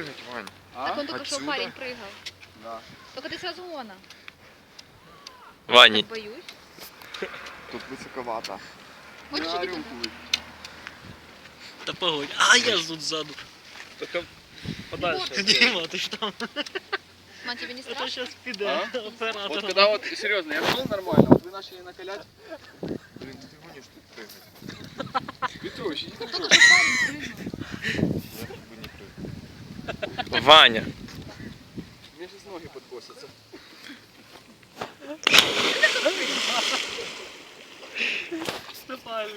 прыгать, Вань. Так он только что Отсюда? парень прыгал. Да. Только ты сразу вон. Ваня, Боюсь. Тут высоковато. Хочешь Я будет. Та погодь. А я ж тут ззаду. Только подальше. Дима, ти ж там. Мам, тебе не А то страшно? зараз піде Вот оператор. когда вот, серьезно, я шел нормально, вот вы начали накалять. Блин, ты гонишь тут прыгать. Петрович, иди Только что парень прыгнул. Я как бы не прыгаю. Ваня. мне сейчас ноги подкосятся. Степан.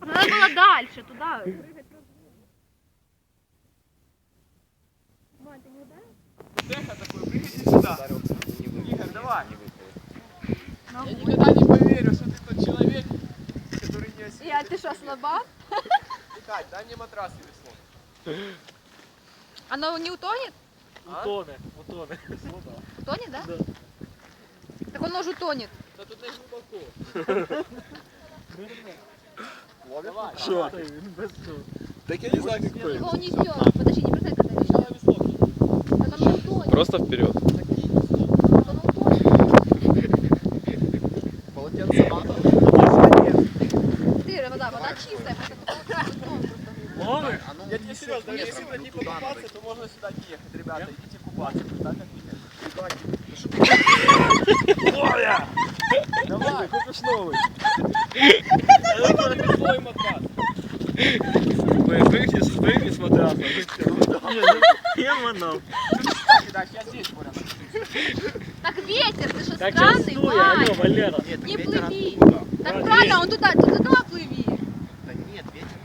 Надо было дальше, туда. Деха такой, прыгайте сюда. Игорь, давай. Я никогда не поверю, что ты тот человек, который не осилит. Я, ты что, слаба? Кать, дай мне матрас и весло. Оно не утонет? Утоне, утоне. Утонет, да? Да. Так он уже утонет. Да тут не глубоко. Без цього. Так я не знаю, как Его унесет. Подожди, не бросай, когда не. Просто вперед. Так он утонет. Полотенце надо. Ты, вода, вода чистая, просто утон просто. Ловиш? Я тебе серьезно, если хотите покупаться, то можно сюда не ехать. Ребята, идите купаться. Так как Игорь. Давай, купишь новый. Свой матрас. Прыгни, прыгни с матраса. Так, я здесь, Боря. Так ветер, ты что, странный, Вань? Не плыви. Так правильно, он туда, туда плыви. Да нет, ветер.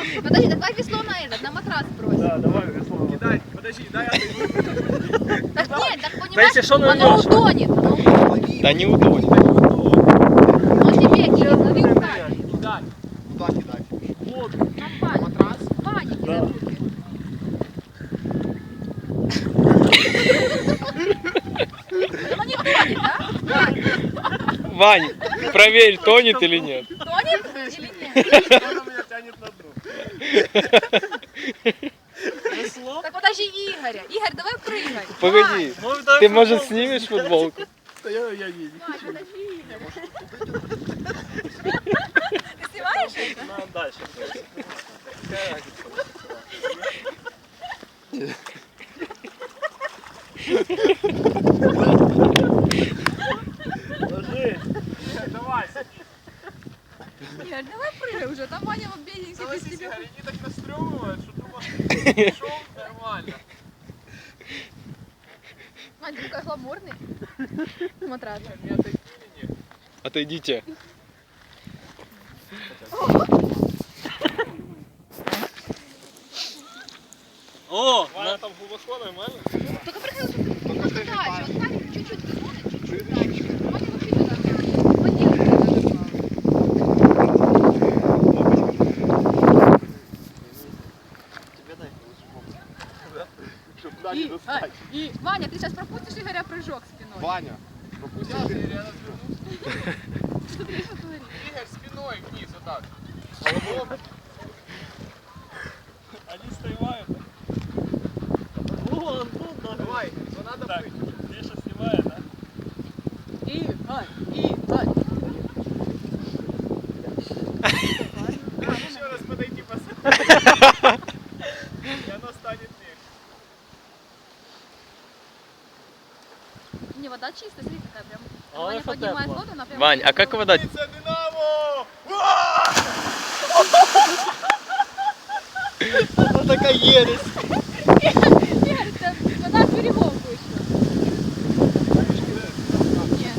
Подожди, давай весло на этот, на матрас брось. Да, давай весло. Дай, подожди, дай я. Так нет, так Та понимаешь, если что, оно нырнешь. утонет. Оно утонет. Да не утонет. Он тебе кинет, лови руками. Дай. Куда кидать? Вот. На Вань, Матрас? Да. кидай руки. Не да? Вань, Вань, проверь, тонет или нет. Тонет или нет? Она меня тянет на дно. Весло? Так подожди Игоря. Игорь, давай прыгай. Погоди. Ну, давай Ты, может, футболку. снимешь футболку? Да я, я не. Вань, подожди Игорь. Ты снимаешь это? Ну, дальше. Ложись. Давай, Игорь, давай прыгай уже. Там Ваня в бедненький без согласись, тебя. Игорь, они так настреливают, что думаешь, шел нормально. Вань, ты такой гламурный. Матрас. Отойдите. О, Ваня там глубоко, нормально? Только прыгай вот туда, вот дальше. Вот Ваня чуть-чуть смотрит, чуть-чуть дальше. Ваня туда. Тебе дай И, а, и, Ваня, ты сейчас пропустишь Игоря прыжок спиной. Ваня, Игорь, спиной вниз, вот так снимают. Вон, вон, да. Давай, но надо Так, быть. Миша снимает, да? И, Вань, и, Вань. Еще раз подойди, посмотри. И оно станет легче. Не, вода чистая, смотри, какая прям. А Ваня это поднимает воду, она прям... Вань, а как вода? Птица Динамо! Вот такая ересь. Игорь, это вода с берегов вышла. Нет.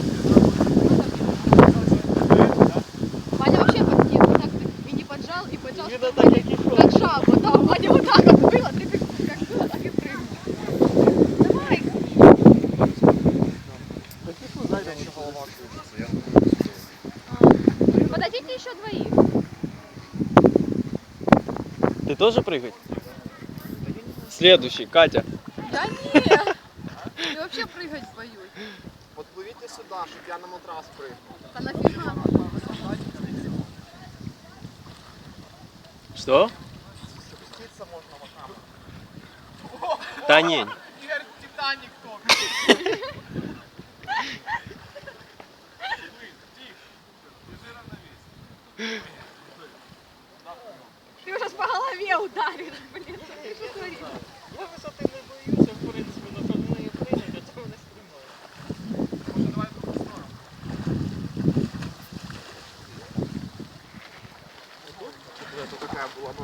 Ваня вообще под ним, вот так и не поджал, и поджал, Видно, что так, як і що. как жаба, да, Ваня вот так вот было, ты как, как было, так и прыгнул. Давай, Знаете, еще голова кружится. Я думаю, подойдите еще двоих. Ты тоже прыгать? Следующий, Катя. Я нет. Я вообще прыгать боюсь. подплыть сюди, щоб я на матрас пригнув. Та нафіга? Що? Спуститися можна отам. Та ні. Ігор, Титанік топить.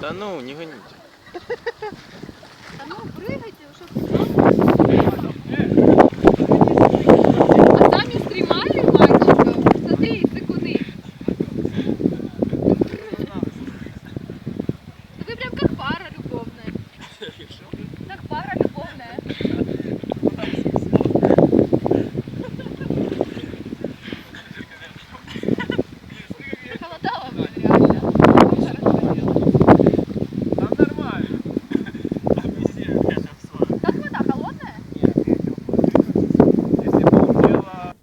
Та ну, не гоніть. Да ну, прыгайте, что, А там стремали мальчиков? Смотри, ты куды? Ну вы прям как пара любовная. Как пара любовная. Холодало бы реально. Хорошо делать. Там нормально. Как вода холодная? Если полтела...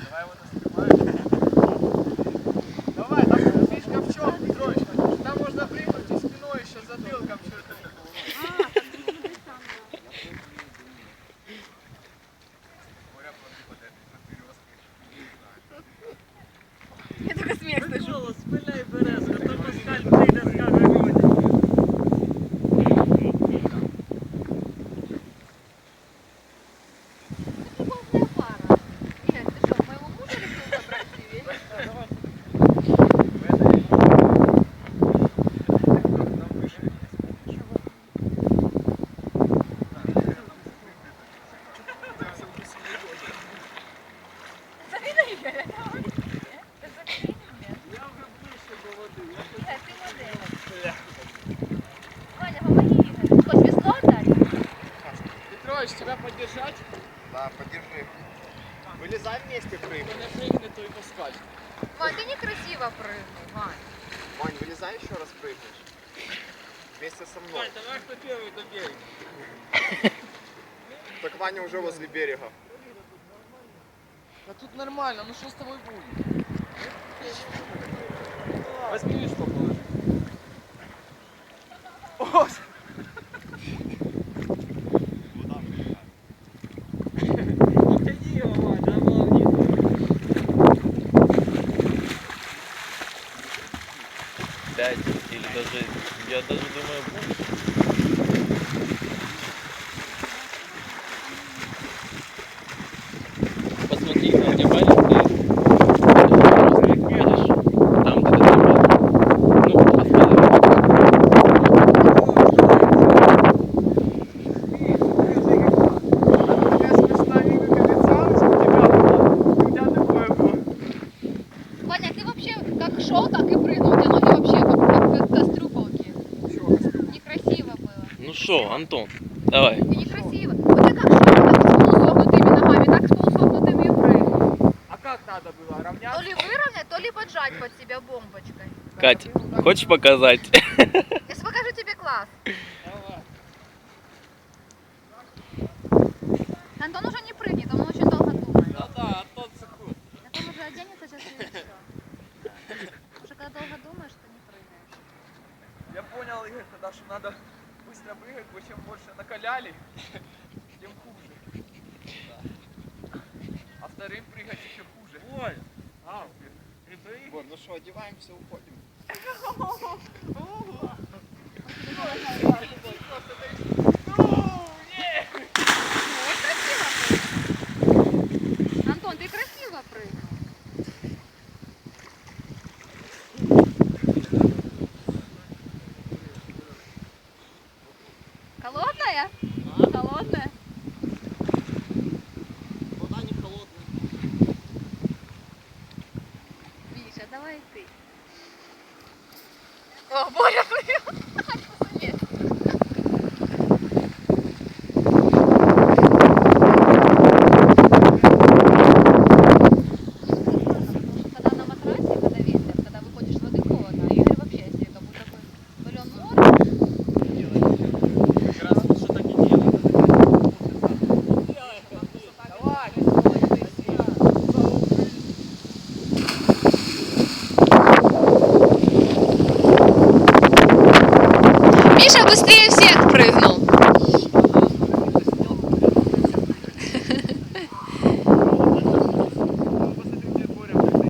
Давай его наснимаем. Давай, там фишка в чем, Петрович? Там можно прыгнуть и спиной еще затылком черту. Я только смех слышу. Голос, спиляй березка, то москаль прийде, скаже людям. Любовная пара. Игорь, ты что, моего мужа решил забрать себе? Зови на Игоря, давай. Ты закинь меня. Я уже ближе до воды. Игорь, ты модель. Ваня, помоги Игорю. Что, весло отдать? Поддержать? Да, подержи. Вылезай вместе прыгай. не прыгнет, то и поскачет. Вань, ты некрасиво прыгнул, Вань. Вань, вылезай еще раз прыгнешь. Вместе со мной. давай кто первый до берега. Так Ваня уже возле берега. Да тут нормально, ну что с тобой будет? Возьми листок положи. О! Тяни его, Вань, да, молодец. Пять или даже, я даже думаю, больше. Посмотри, там где палец стоит. Видишь? Там где ты Ну, посмотри. Такая смешная мимика лица у тебя была. У тебя такое было. Ваня, ты вообще как шел, так и прыгнул. У тебя ноги вообще как, как, как кастрюпалки. Некрасиво что, Антон, давай. И некрасиво. Вот ты как шел, так с полусогнутыми ногами, так с полусогнутыми и прыгнул. А как надо было? То ли выровнять, то ли поджать под себя бомбочкой. Кать, хочешь показать? Я сейчас покажу тебе класс. Давай. Антон уже не прыгнет, он очень долго думает. Да, да, а тот секунд. Антон уже оденется сейчас и все. Уже когда долго думаешь, то не прыгаешь. Я понял, Игорь, тогда, что надо быстро прыгать, бо чем больше накаляли, тем хуже. А вторым прыгать еще хуже. Ой, а, Вот, ну что, одеваемся, уходим. Антон,